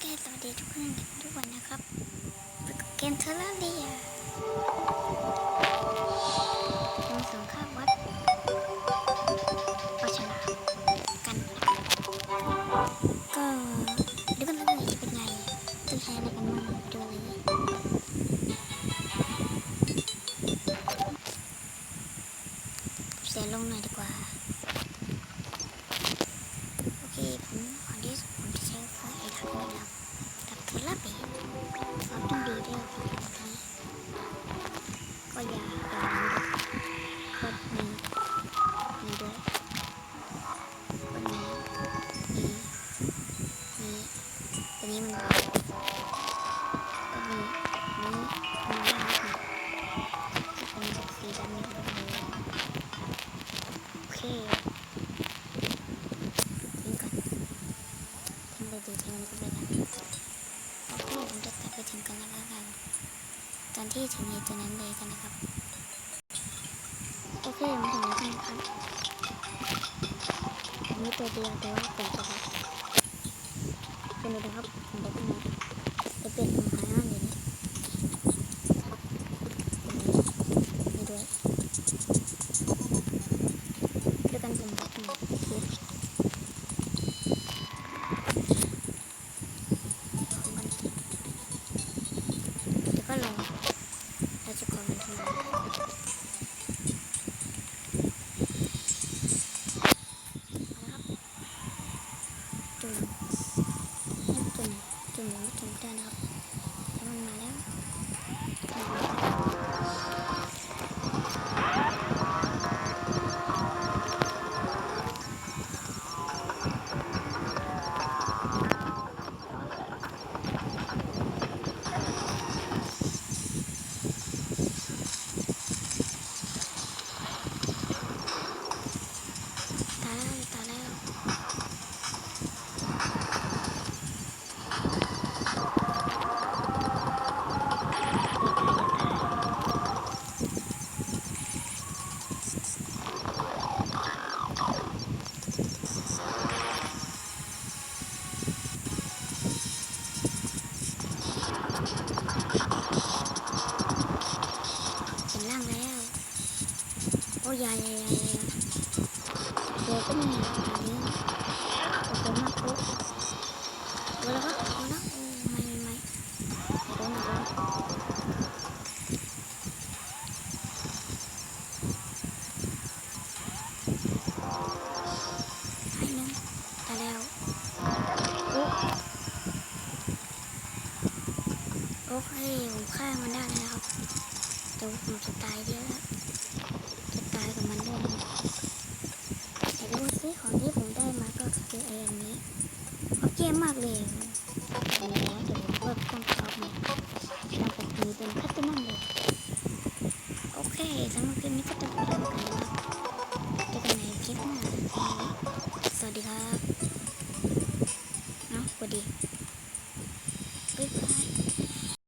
เคสวัสดีทุกคนทุกวันนะครับอยู่กับเกมเทอร์เรีย ปถึงกันแล้วกันตอนที่ถึงในตัวนั้นเลยกันนะครับ โอเคผมถึงแล้วนะครับอันนี้ตัวเดียวแต่ว่าผมจะ เป็นอะไรครับผมจะขึ้นะจะเป็นหายอ่าเลยนี่ด้วยด้วยกันผมแบบนี้คือเดี๋ยวก็ลง จุ่มหรือ ยายายายาเดี๋ยวก็มีอันนี้โอ้โหมากปุ๊บโอ้แล้วก็โอ้แล้วโอ้ไม่ไม่โอ้หนักแล้วให้นึ่งตายแล้วโอ้โอเคผมฆ่ามันได้แล้วครับเดี๋ยวผมจะตายเแย่มากเลยแล้วเดี๋ต่ผมก็ต้องชอบมันแล้วผมมีเป็นคัสตอมเลย